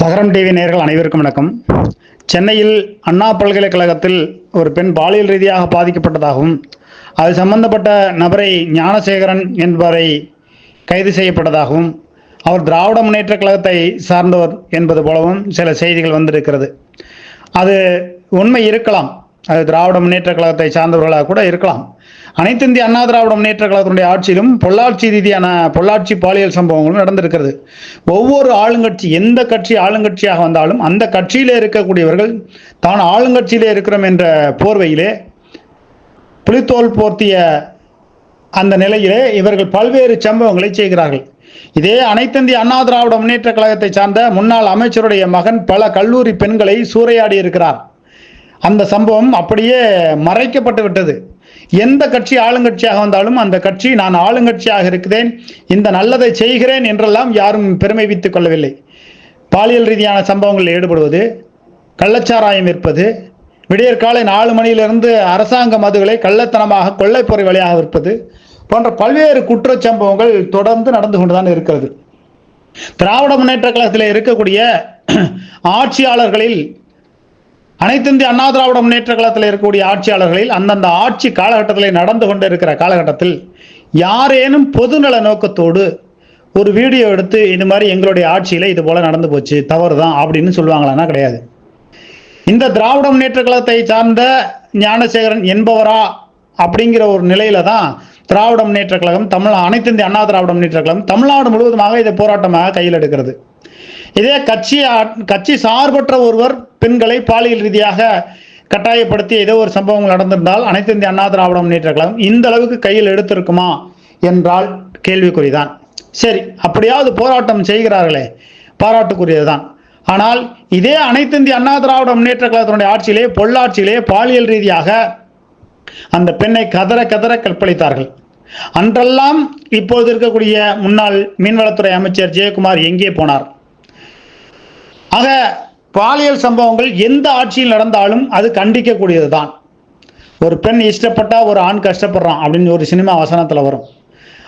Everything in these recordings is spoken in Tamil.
தகரம் டிவி நேர்கள் அனைவருக்கும் வணக்கம். சென்னையில் அண்ணா பல்கலைக்கழகத்தில் ஒரு பெண் பாலியல் ரீதியாக பாதிக்கப்பட்டதாகவும் அது சம்பந்தப்பட்ட நபரை ஞானசேகரன் என்பவரை கைது செய்யப்பட்டதாகவும் அவர் திராவிட முன்னேற்ற கழகத்தை சார்ந்தவர் என்பது போலவும் சில செய்திகள் வந்திருக்கிறது. அது உண்மை இருக்கலாம். அது திராவிட முன்னேற்ற கழகத்தை சார்ந்தவர்களாக கூட இருக்கலாம். அனைத்து இந்திய அண்ணா திராவிட முன்னேற்ற கழகத்தினுடைய ஆட்சியிலும் பொள்ளாட்சி ரீதியான பொள்ளாட்சி பாலியல் சம்பவங்களும் நடந்திருக்கிறது. ஒவ்வொரு ஆளுங்கட்சி எந்த கட்சி ஆளுங்கட்சியாக வந்தாலும் அந்த கட்சியிலே இருக்கக்கூடியவர்கள் தான் ஆளுங்கட்சியிலே இருக்கிறோம் என்ற போர்வையிலே புலித்தோல் போர்த்திய அந்த நிலையிலே இவர்கள் பல்வேறு சம்பவங்களை செய்கிறார்கள். இதே அனைத்திந்திய அண்ணா திராவிட முன்னேற்ற கழகத்தை சார்ந்த முன்னாள் அமைச்சருடைய மகன் பல கல்லூரி பெண்களை சூறையாடி இருக்கிறார். அந்த சம்பவம் அப்படியே மறைக்கப்பட்டு விட்டது. எந்த கட்சி ஆளுங்கட்சியாக வந்தாலும் அந்த கட்சி நான் ஆளுங்கட்சியாக இருக்கிறேன் இந்த நல்லதை செய்கிறேன் என்றெல்லாம் யாரும் பெருமை வைத்துக் கொள்ளவில்லை. பாலியல் ரீதியான சம்பவங்களில் ஈடுபடுவது கள்ளச்சாராயம் விற்பது விடியற் காலை நாலு மணியிலிருந்து அரசாங்க மதுகளை கள்ளத்தனமாக கொள்ளைப்பொறை வழியாக விற்பது போன்ற பல்வேறு குற்றச்சம்பவங்கள் தொடர்ந்து நடந்து கொண்டுதான் இருக்கிறது. திராவிட முன்னேற்ற கழகத்தில் இருக்கக்கூடிய ஆட்சியாளர்களில் அனைத்திந்திய அண்ணா திராவிட முன்னேற்ற கழகத்தில் இருக்கக்கூடிய ஆட்சியாளர்களில் அந்தந்த ஆட்சி காலகட்டத்தில் நடந்து கொண்டு இருக்கிற காலகட்டத்தில் யாரேனும் பொதுநல நோக்கத்தோடு ஒரு வீடியோ எடுத்து இது மாதிரி எங்களுடைய ஆட்சியில் இது போல நடந்து போச்சு தவறு தான் அப்படின்னு சொல்லுவாங்களான்னா கிடையாது. இந்த திராவிட முன்னேற்ற கழகத்தை சார்ந்த ஞானசேகரன் என்பவரா அப்படிங்கிற ஒரு நிலையில தான் திராவிட முன்னேற்ற கழகம் தமிழ் அனைத்து இந்திய அண்ணா திராவிட முன்னேற்ற கழகம் தமிழ்நாடு முழுவதுமாக இதை போராட்டமாக கையில் எடுக்கிறது. இதே கட்சி ஆ- கட்சி சார்பற்ற ஒருவர் பெண்களை பாலியல் ரீதியாக கட்டாயப்படுத்தி ஏதோ ஒரு சம்பவங்கள் நடந்திருந்தால் அனைத்து இந்திய அண்ணா திராவிட முன்னேற்ற கழகம் இந்த அளவுக்கு கையில் எடுத்திருக்குமா என்றால் கேள்விக்குறிதான். சரி அப்படியாவது போராட்டம் செய்கிறார்களே பாராட்டுக்குரியதுதான். ஆனால் இதே அனைத்து இந்திய அண்ணா திராவிட முன்னேற்ற கழகத்தினுடைய ஆட்சியிலே பொள்ளாட்சியிலே பாலியல் ரீதியாக அந்த பெண்ணை கதற கதற கற்பழித்தார்கள். அன்றெல்லாம் இப்போது இருக்கக்கூடிய முன்னாள் மீன்வளத்துறை அமைச்சர் ஜெயக்குமார் எங்கே போனார்? ஆக பாலியல் சம்பவங்கள் எந்த ஆட்சியில் நடந்தாலும் அது கண்டிக்கக்கூடியது தான் ஒரு பெண் இஷ்டப்பட்டா ஒரு ஆண் கஷ்டப்படுறான் அப்படின்னு ஒரு சினிமா வசனத்தில் வரும்.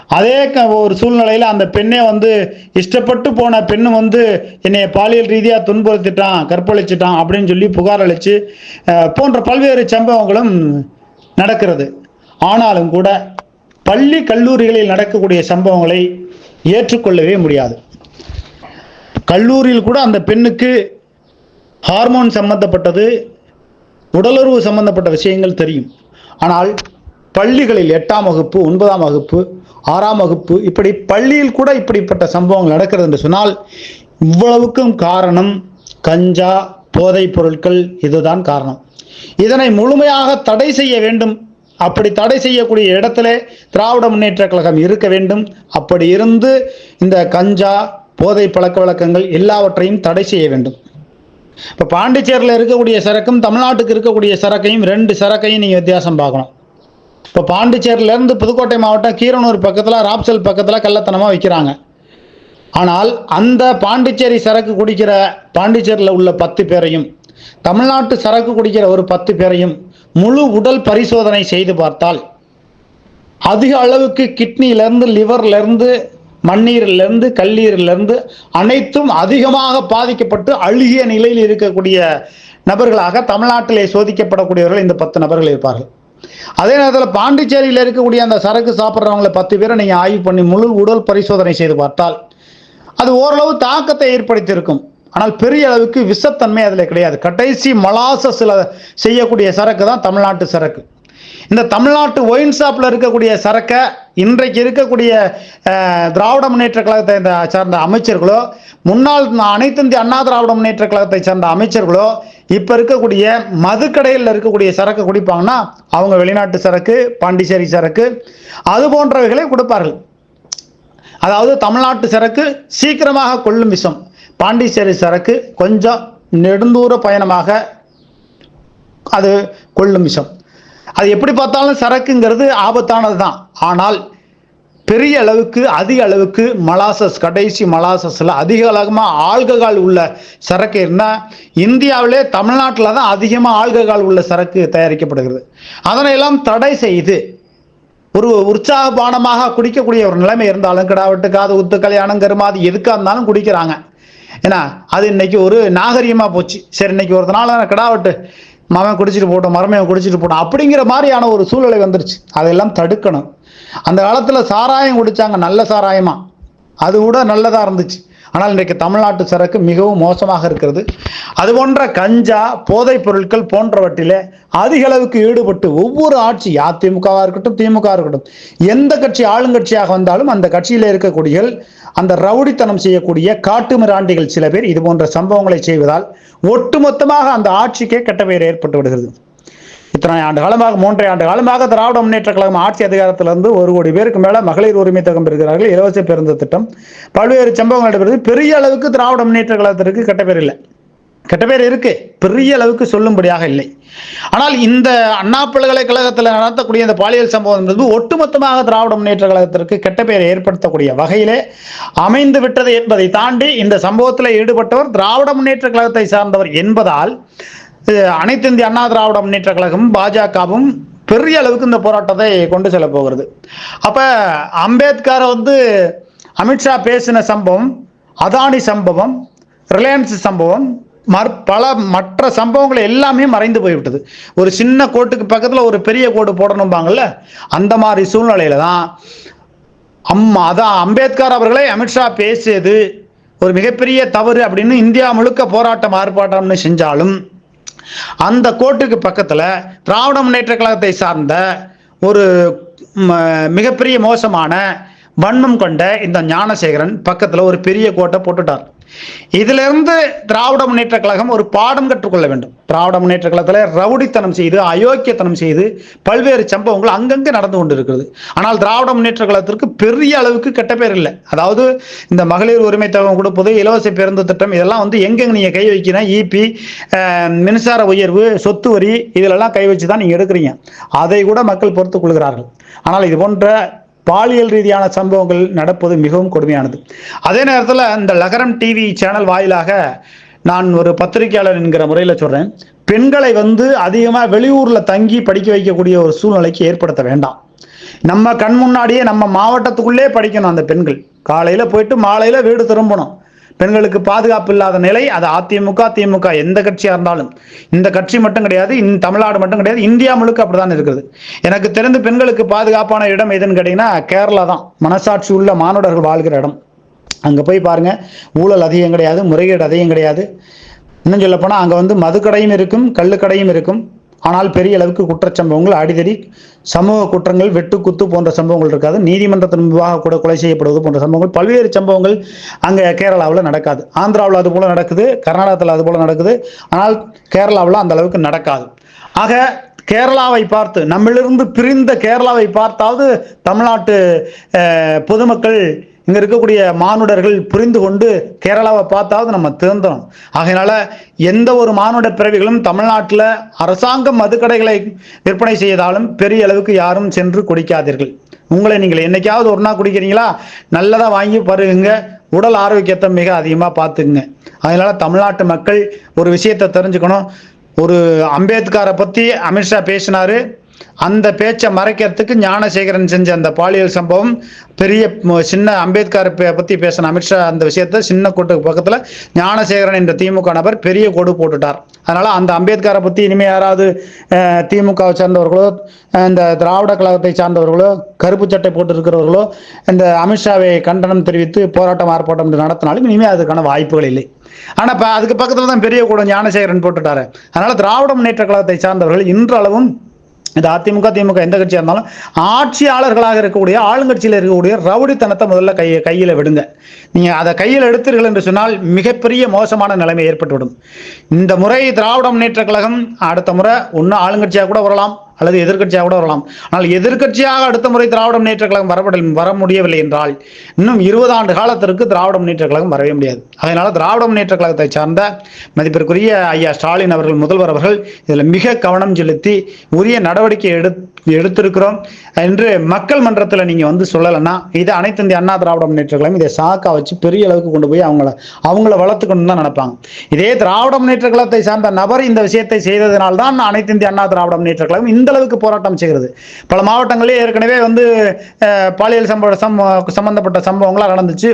அதே க- ஒரு சூழ்நிலையில் அந்த பெண்ணே வந்து இஷ்டப்பட்டு போன பெண்ணு வந்து என்னை பாலியல் ரீதியாக துன்புறுத்திட்டான் கற்பழிச்சிட்டான் அப்படின்னு சொல்லி புகார் அளித்து போன்ற பல்வேறு சம்பவங்களும் நடக்கிறது. ஆனாலும் கூட பள்ளி கல்லூரிகளில் நடக்கக்கூடிய சம்பவங்களை ஏற்றுக்கொள்ளவே முடியாது. கல்லூரியில் கூட அந்த பெண்ணுக்கு ஹார்மோன் சம்பந்தப்பட்டது உடலுறவு சம்பந்தப்பட்ட விஷயங்கள் தெரியும். ஆனால் பள்ளிகளில் எட்டாம் வகுப்பு ஒன்பதாம் வகுப்பு ஆறாம் வகுப்பு இப்படி பள்ளியில் கூட இப்படிப்பட்ட சம்பவங்கள் நடக்கிறது என்று சொன்னால் இவ்வளவுக்கும் காரணம் கஞ்சா போதைப் பொருட்கள் இதுதான் காரணம். இதனை முழுமையாக தடை செய்ய வேண்டும். அப்படி தடை செய்யக்கூடிய இடத்திலே திராவிட முன்னேற்ற கழகம் இருக்க வேண்டும். அப்படி இருந்து இந்த கஞ்சா போதை பழக்க வழக்கங்கள் எல்லாவற்றையும் தடை செய்ய வேண்டும். இப்போ பாண்டிச்சேரியில் இருக்கக்கூடிய சரக்கும் தமிழ்நாட்டுக்கு இருக்கக்கூடிய சரக்கையும் ரெண்டு சரக்கையும் நீங்கள் வித்தியாசம் பார்க்கணும். இப்போ பாண்டிச்சேரியிலேருந்து புதுக்கோட்டை மாவட்டம் கீரனூர் பக்கத்தில் ராப்சல் பக்கத்தில் கள்ளத்தனமாக விற்கிறாங்க ஆனால் அந்த பாண்டிச்சேரி சரக்கு குடிக்கிற பாண்டிச்சேரியில் உள்ள பத்து பேரையும் தமிழ்நாட்டு சரக்கு குடிக்கிற ஒரு பத்து பேரையும் முழு உடல் பரிசோதனை செய்து பார்த்தால் அதிக அளவுக்கு கிட்னியிலேருந்து லிவர்லேருந்து மண்ணீரிலிருந்து கல்லீரிலிருந்து அனைத்தும் அதிகமாக பாதிக்கப்பட்டு அழுகிய நிலையில் இருக்கக்கூடிய நபர்களாக தமிழ்நாட்டிலே சோதிக்கப்படக்கூடியவர்கள் இந்த பத்து நபர்கள் இருப்பார்கள். அதே நேரத்தில் பாண்டிச்சேரியில் இருக்கக்கூடிய அந்த சரக்கு சாப்பிட்றவங்கள பத்து பேரை நீங்கள் ஆய்வு பண்ணி முழு உடல் பரிசோதனை செய்து பார்த்தால் அது ஓரளவு தாக்கத்தை ஏற்படுத்தியிருக்கும். ஆனால் பெரிய அளவுக்கு விஷத்தன்மை அதில் கிடையாது. கடைசி மலாசஸில் செய்யக்கூடிய சரக்கு தான் தமிழ்நாட்டு சரக்கு. இந்த தமிழ்நாட்டு ஒயின் ஷாப்பில் இருக்கக்கூடிய சரக்கை இன்றைக்கு இருக்கக்கூடிய திராவிட முன்னேற்ற கழகத்தை சார்ந்த அமைச்சர்களோ முன்னாள் அனைத்து இந்திய அண்ணா திராவிட முன்னேற்ற கழகத்தை சார்ந்த அமைச்சர்களோ இப்போ இருக்கக்கூடிய மதுக்கடையில் இருக்கக்கூடிய சரக்கு குடிப்பாங்கன்னா அவங்க வெளிநாட்டு சரக்கு பாண்டிச்சேரி சரக்கு அது போன்றவைகளை கொடுப்பார்கள். அதாவது தமிழ்நாட்டு சரக்கு சீக்கிரமாக கொள்ளும் விஷம். பாண்டிச்சேரி சரக்கு கொஞ்சம் நெடுந்தூர பயணமாக அது கொள்ளும் விஷம். அது எப்படி பார்த்தாலும் சரக்குங்கிறது ஆபத்தானது தான் ஆனால் பெரிய அளவுக்கு அதிக அளவுக்கு மலாசஸ் கடைசி மலாசஸில் அதிக அளவுமாக ஆல்கஹால் உள்ள சரக்கு என்ன? இந்தியாவிலே தமிழ்நாட்டில் தான் அதிகமாக ஆல்கஹால் உள்ள சரக்கு தயாரிக்கப்படுகிறது. அதனையெல்லாம் தடை செய்து ஒரு உற்சாகபானமாக குடிக்கக்கூடிய ஒரு நிலைமை இருந்தாலும் கிடாவட்டு காது உத்து கல்யாணம் கருமாது எதுக்காக இருந்தாலும் குடிக்கிறாங்க. ஏன்னா அது இன்னைக்கு ஒரு நாகரிகமாக போச்சு. சரி இன்னைக்கு ஒரு நாள் கிடாவட்டு மாமன் குடிச்சிட்டு போட்டோம் மரமையன் குடிச்சிட்டு போட்டோம் அப்படிங்கிற மாதிரியான ஒரு சூழ்நிலை வந்துருச்சு. அதெல்லாம் தடுக்கணும். அந்த காலத்தில் சாராயம் குடித்தாங்க நல்ல சாராயமா. அது கூட நல்லதாக இருந்துச்சு. ஆனால் இன்றைக்கு தமிழ்நாட்டு சரக்கு மிகவும் மோசமாக இருக்கிறது. அது போன்ற கஞ்சா போதைப் பொருட்கள் போன்றவற்றிலே அதிக அளவுக்கு ஈடுபட்டு ஒவ்வொரு ஆட்சி அதிமுகவா இருக்கட்டும் திமுக இருக்கட்டும் எந்த கட்சி ஆளுங்கட்சியாக வந்தாலும் அந்த கட்சியில் இருக்கக்கூடிய அந்த ரவுடித்தனம் செய்யக்கூடிய காட்டு மிராண்டிகள் சில பேர் இது போன்ற சம்பவங்களை செய்வதால் ஒட்டுமொத்தமாக அந்த ஆட்சிக்கே கெட்ட பெயர் ஏற்பட்டு விடுகிறது. இத்தனை ஆண்டு காலமாக மூன்றரை ஆண்டு காலமாக திராவிட முன்னேற்ற கழகம் ஆட்சி அதிகாரத்திலிருந்து ஒரு கோடி பேருக்கு மேல மகளிர் உரிமை தகம் பெறுகிறார்கள். இலவச பேருந்து திட்டம். பல்வேறு சம்பவங்கள் நடைபெறுது. பெரிய அளவுக்கு திராவிட முன்னேற்ற கழகத்திற்கு கெட்ட பேர் இல்லை. கெட்ட பேர் இருக்கு. பெரிய அளவுக்கு சொல்லும்படியாக இல்லை. ஆனால் இந்த அண்ணா பல்கலைக்கழகத்தில் நடத்தக்கூடிய இந்த பாலியல் சம்பவம் என்பது ஒட்டுமொத்தமாக திராவிட முன்னேற்ற கழகத்திற்கு கெட்ட பெயரை ஏற்படுத்தக்கூடிய வகையிலே அமைந்து விட்டது என்பதை தாண்டி இந்த சம்பவத்தில் ஈடுபட்டவர் திராவிட முன்னேற்ற கழகத்தை சார்ந்தவர் என்பதால் அனைத்து இந்திய அண்ணா திராவிட முன்னேற்ற கழகம் பாஜகவும் பெரிய அளவுக்கு இந்த போராட்டத்தை கொண்டு செல்ல போகிறது. அப்ப அம்பேத்கரை வந்து அமித்ஷா பேசின சம்பவம் அதானி சம்பவம் ரிலையன்ஸ் சம்பவம் மற் பல மற்ற சம்பவங்கள் எல்லாமே மறைந்து போய்விட்டது. ஒரு சின்ன கோட்டுக்கு பக்கத்தில் ஒரு பெரிய கோடு போடணும்பாங்கல்ல அந்த மாதிரி சூழ்நிலையில தான் அம்மா அதான் அம்பேத்கர் அவர்களை அமித்ஷா பேசியது ஒரு மிகப்பெரிய தவறு அப்படின்னு இந்தியா முழுக்க போராட்டம் ஆர்ப்பாட்டம்னு செஞ்சாலும் அந்த கோட்டுக்கு பக்கத்தில் திராவிட முன்னேற்ற கழகத்தை சார்ந்த ஒரு ம, மிகப்பெரிய மோசமான வன்மம் கொண்ட இந்த ஞானசேகரன் பக்கத்தில் ஒரு பெரிய கோட்டை போட்டுட்டார். இதிலிருந்து திராவிட முன்னேற்ற கழகம் ஒரு பாடம் கற்றுக்கொள்ள வேண்டும். திராவிட முன்னேற்ற கழகத்தில் ரவுடித்தனம் செய்து அயோக்கியத்தனம் செய்து பல்வேறு சம்பவங்கள் அங்கங்கே நடந்து கொண்டிருக்கிறது. ஆனால் திராவிட முன்னேற்ற கழகத்திற்கு பெரிய அளவுக்கு கெட்ட பேர் இல்லை. அதாவது இந்த மகளிர் உரிமை தொகை கொடுப்பது இலவச பேருந்து திட்டம் இதெல்லாம் வந்து எங்கெங்க நீங்க கை வைக்கணும் இபி மின்சார உயர்வு சொத்து வரி இதிலெல்லாம் கை வச்சு தான் நீங்க எடுக்கிறீங்க. அதை கூட மக்கள் பொறுத்துக் கொள்கிறார்கள். ஆனால் இது போன்ற பாலியல் ரீதியான சம்பவங்கள் நடப்பது மிகவும் கொடுமையானது. அதே நேரத்தில் இந்த லகரம் டிவி சேனல் வாயிலாக நான் ஒரு பத்திரிகையாளர் என்கிற முறையில் சொல்கிறேன் பெண்களை வந்து அதிகமாக வெளியூரில் தங்கி படிக்க வைக்கக்கூடிய ஒரு சூழ்நிலைக்கு ஏற்படுத்த வேண்டாம். நம்ம கண் முன்னாடியே நம்ம மாவட்டத்துக்குள்ளே படிக்கணும் அந்த பெண்கள். காலையில் போயிட்டு மாலையில் வீடு திரும்பணும். பெண்களுக்கு பாதுகாப்பு இல்லாத நிலை அது அதிமுக திமுக எந்த கட்சியாக இருந்தாலும். இந்த கட்சி மட்டும் கிடையாது இந்த தமிழ்நாடு மட்டும் கிடையாது இந்தியா முழுக்க அப்படிதான் இருக்குது எனக்கு தெரிந்து பெண்களுக்கு பாதுகாப்பான இடம் எதுன்னு கேட்டீங்கன்னா கேரளா தான். மனசாட்சி உள்ள மானுடர்கள் வாழ்கிற இடம். அங்கே போய் பாருங்க ஊழல் அதிகம் கிடையாது முறைகேடு அதிகம் கிடையாது. இன்னும் சொல்லப்போனால் அங்கே வந்து மதுக்கடையும் இருக்கும் கள்ளுக்கடையும் இருக்கும். ஆனால் பெரிய அளவுக்கு குற்றச்சம்பவங்கள் அடிதடி சமூக குற்றங்கள் வெட்டுக்குத்து போன்ற சம்பவங்கள் இருக்காது. நீதிமன்றத்தின் முன்பாக கூட கொலை செய்யப்படுவது போன்ற சம்பவங்கள் பல்வேறு சம்பவங்கள் அங்கே கேரளாவில் நடக்காது. ஆந்திராவில் அது போல நடக்குது கர்நாடகத்தில் அது போல நடக்குது ஆனால் கேரளாவில் அந்த அளவுக்கு நடக்காது. ஆக கேரளாவை பார்த்து நம்மிலிருந்து பிரிந்த கேரளாவை பார்த்தாவது தமிழ்நாட்டு பொதுமக்கள் இங்க இருக்கக்கூடிய மானுடர்கள் புரிந்து கொண்டு கேரளாவை பார்த்தாவது நம்ம திருந்தணும். ஆகையினால எந்த ஒரு மானுட பிறவிகளும் தமிழ்நாட்டில் அரசாங்கம் மதுக்கடைகளை விற்பனை செய்தாலும் பெரிய அளவுக்கு யாரும் சென்று குடிக்காதீர்கள். உங்களை நீங்கள் என்னைக்காவது ஒரு நாள் குடிக்கிறீங்களா? நல்லதாக வாங்கி பருகுங்க. உடல் ஆரோக்கியத்தை மிக அதிகமாக பார்த்துக்குங்க. அதனால தமிழ்நாட்டு மக்கள் ஒரு விஷயத்தை தெரிஞ்சுக்கணும். ஒரு அம்பேத்கரை பற்றி அமித்ஷா பேசினாரு. அந்த பேச்சை மறைக்கிறதுக்கு ஞானசேகரன் செஞ்ச அந்த பாலியல் சம்பவம் பெரிய சின்ன அம்பேத்கர் பே- பத்தி பேசின அமித்ஷா அந்த விஷயத்தை சின்ன கோட்டுக்கு பக்கத்துல ஞானசேகரன் என்ற திமுக நபர் பெரிய கோடு போட்டுட்டார். அதனால அந்த அம்பேத்கரை பத்தி இனிமே யாராவது திமுகவை சார்ந்தவர்களோ இந்த திராவிட கழகத்தை சார்ந்தவர்களோ கருப்பு சட்டை போட்டு இருக்கிறவர்களோ இந்த அமித்ஷாவை கண்டனம் தெரிவித்து போராட்டம் ஆர்ப்பாட்டம் நடத்தினாலும் இனிமே அதுக்கான வாய்ப்புகள் இல்லை. ஆனா இப்ப அதுக்கு பக்கத்துல தான் பெரிய கூட ஞானசேகரன் போட்டுட்டாரு. அதனால திராவிட முன்னேற்ற கழகத்தை சார்ந்தவர்கள் இன்றளவும் இது அதிமுக திமுக எந்த கட்சியாக இருந்தாலும் ஆட்சியாளர்களாக இருக்கக்கூடிய ஆளுங்கட்சியில் இருக்கக்கூடிய ரவுடித்தனத்தை முதல்ல கை கையில் விடுங்க. நீங்கள் அதை கையில் எடுத்தீர்கள் என்று சொன்னால் மிகப்பெரிய மோசமான நிலைமை ஏற்பட்டுவிடும். இந்த முறை திராவிட முன்னேற்ற கழகம் அடுத்த முறை ஒன்று ஆளுங்கட்சியாக கூட வரலாம். அல்லது எதிர்க்கட்சியாக கூட வரலாம். ஆனால் எதிர்க்கட்சியாக அடுத்த முறை திராவிட முன்னேற்ற கழகம் வர முடியவில்லை என்றால் இன்னும் இருபது ஆண்டு காலத்திற்கு திராவிட முன்னேற்ற கழகம் வரவே முடியாது. அதனால திராவிட முன்னேற்ற கழகத்தை சார்ந்த மதிப்பிற்குரிய ஐயா ஸ்டாலின் அவர்கள் முதல்வர் அவர்கள் இதில் மிக கவனம் செலுத்தி உரிய நடவடிக்கை எடுத்து எடுத்திருக்கிறோம். என்று மக்கள் மன்றத்தில் நீங்கள் வந்து சொல்லலைன்னா இதை அனைத்து இந்திய அண்ணா திராவிட முன்னேற்ற கழகம் இதை சாக்கா வச்சு பெரிய அளவுக்கு கொண்டு போய் அவங்கள அவங்கள வளர்த்துக்கணும்னு தான் நினைப்பாங்க. இதே திராவிட முன்னேற்ற கழகத்தை சார்ந்த நபர் இந்த விஷயத்தை செய்ததனால் தான் அனைத்து இந்திய அண்ணா திராவிட முன்னேற்ற கழகம் இந்த அளவுக்கு போராட்டம் செய்கிறது. பல மாவட்டங்களிலே ஏற்கனவே வந்து பாலியல் சம்பவ சம் சம்பந்தப்பட்ட சம்பவங்களாக நடந்துச்சு.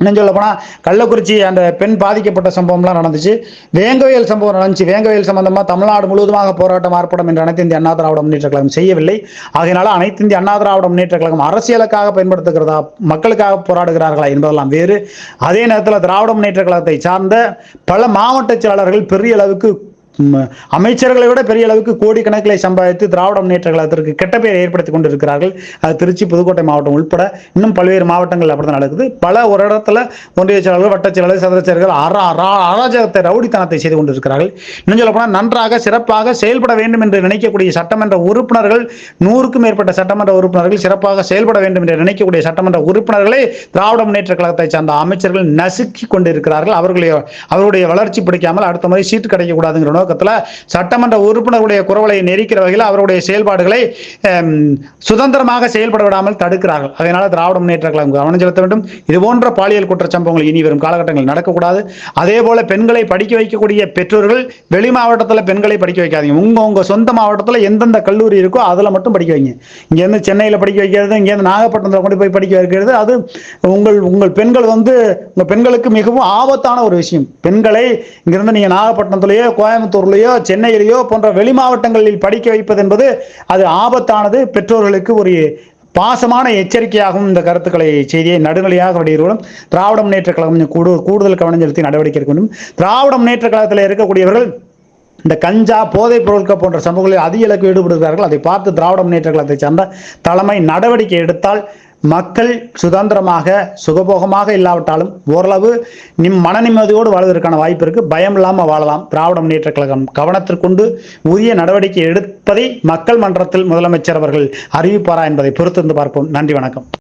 இன்னும் சொல்ல போனால் கள்ளக்குறிச்சி அந்த பெண் பாதிக்கப்பட்ட சம்பவம்லாம் நடந்துச்சு. வேங்கவேல் சம்பவம் நடந்துச்சு. வேங்கவேல் சம்பந்தமாக தமிழ்நாடு முழுவதுமாக போராட்டம் ஆர்ப்பாட்டம் என்று அனைத்து இந்திய அண்ணா திராவிட முன்னேற்ற கழகம் செய்யவில்லை. ஆகையினால அனைத்து இந்திய அண்ணா திராவிட முன்னேற்ற கழகம் அரசியலுக்காக பயன்படுத்துகிறதா மக்களுக்காக போராடுகிறார்களா என்பதெல்லாம் வேறு. அதே நேரத்தில் திராவிட முன்னேற்ற கழகத்தை சார்ந்த பல மாவட்ட செயலாளர்கள் பெரிய அளவுக்கு அமைச்சர்களை விட பெரிய அளவுக்கு கோடிக்கணக்கில் சம்பாதித்து திராவிட முன்னேற்ற கழகத்திற்கு கெட்ட பெயர் ஏற்படுத்தி கொண்டிருக்கிறார்கள். அது திருச்சி புதுக்கோட்டை மாவட்டம் உட்பட இன்னும் பல்வேறு மாவட்டங்கள் அப்படிதான் நடக்குது. பல ஒரு இடத்துல ஒன்றிய செயலாளர்கள் வட்டச் செயலாளர் சதுர செயலர்கள் அரா அராஜகத்தை ரவுடித்தனத்தை செய்து கொண்டிருக்கிறார்கள். இன்னும் சொல்ல போனால் நன்றாக சிறப்பாக செயல்பட வேண்டும் என்று நினைக்கக்கூடிய சட்டமன்ற உறுப்பினர்கள் நூறுக்கும் மேற்பட்ட சட்டமன்ற உறுப்பினர்கள் சிறப்பாக செயல்பட வேண்டும் என்று நினைக்கக்கூடிய சட்டமன்ற உறுப்பினர்களே திராவிட முன்னேற்ற கழகத்தை சார்ந்த அமைச்சர்கள் நசுக்கி கொண்டிருக்கிறார்கள். அவர்களுடைய அவருடைய வளர்ச்சி பிடிக்காமல் அடுத்த முறை சீட்டு கிடைக்கக்கூடாதுங்கிற பக்கத்தில் சட்டமன்ற உறுப்பினர்களுடைய குரவலை நெரிக்கிற வகையில் அவருடைய செயல்பாடுகளை சுதந்திரமாக செயல்பட விடாமல் தடுக்கிறார்கள். அதனால திராவிட முன்னேற்ற கழகம் கவனம் செலுத்த வேண்டும். இது போன்ற பாலியல் குற்றச்சம்பவங்கள் இனி வரும் காலகட்டங்களில் நடக்கக்கூடாது. அதே போல பெண்களை படிக்க வைக்கக்கூடிய பெற்றோர்கள் வெளி மாவட்டத்தில் பெண்களை படிக்க வைக்காதீங்க. உங்க உங்க சொந்த மாவட்டத்தில் எந்தெந்த கல்லூரி இருக்கோ அதில் மட்டும் படிக்க வைங்க. இங்கேருந்து சென்னையில் படிக்க வைக்கிறது இங்கேருந்து நாகப்பட்டினத்தில் கொண்டு போய் படிக்க வைக்கிறது அது உங்கள் உங்கள் பெண்கள் வந்து உங்க பெண்களுக்கு மிகவும் ஆபத்தான ஒரு விஷயம். பெண்களை இங்கிருந்து நீங்க கோயம்புத்தூர் கோயம்புத்தூர்லேயோ சென்னையிலேயோ போன்ற வெளி மாவட்டங்களில் படிக்க வைப்பது என்பது அது ஆபத்தானது. பெற்றோர்களுக்கு ஒரு பாசமான எச்சரிக்கையாகவும் இந்த கருத்துக்களை செய்தியை நடுநிலையாக வெளியிடுவோம். திராவிட முன்னேற்ற கழகம் கொஞ்சம் கூடு கூடுதல் கவனம் செலுத்தி நடவடிக்கை எடுக்க வேண்டும். திராவிட முன்னேற்ற கழகத்தில் இருக்கக்கூடியவர்கள் இந்த கஞ்சா போதைப் பொருட்கள் போன்ற சமூகங்களில் அதிக இலக்கு ஈடுபடுகிறார்கள். அதை பார்த்து திராவிட முன்னேற்ற கழகத்தை சார்ந்த தலைமை நடவடிக்கை எடுத்தால் மக்கள் சுதந்திரமாக சுகபோகமாக இல்லாவிட்டாலும் ஓரளவு நிம் மன நிம்மதியோடு வாழ்வதற்கான வாய்ப்பு இருக்கு. பயம் இல்லாமல் வாழலாம். திராவிட முன்னேற்ற கழகம் கவனத்திற்கொண்டு உரிய நடவடிக்கை எடுப்பதை மக்கள் மன்றத்தில் முதலமைச்சர் அவர்கள் அறிவிப்பாரா என்பதை பொறுத்திருந்து பார்ப்போம். நன்றி வணக்கம்.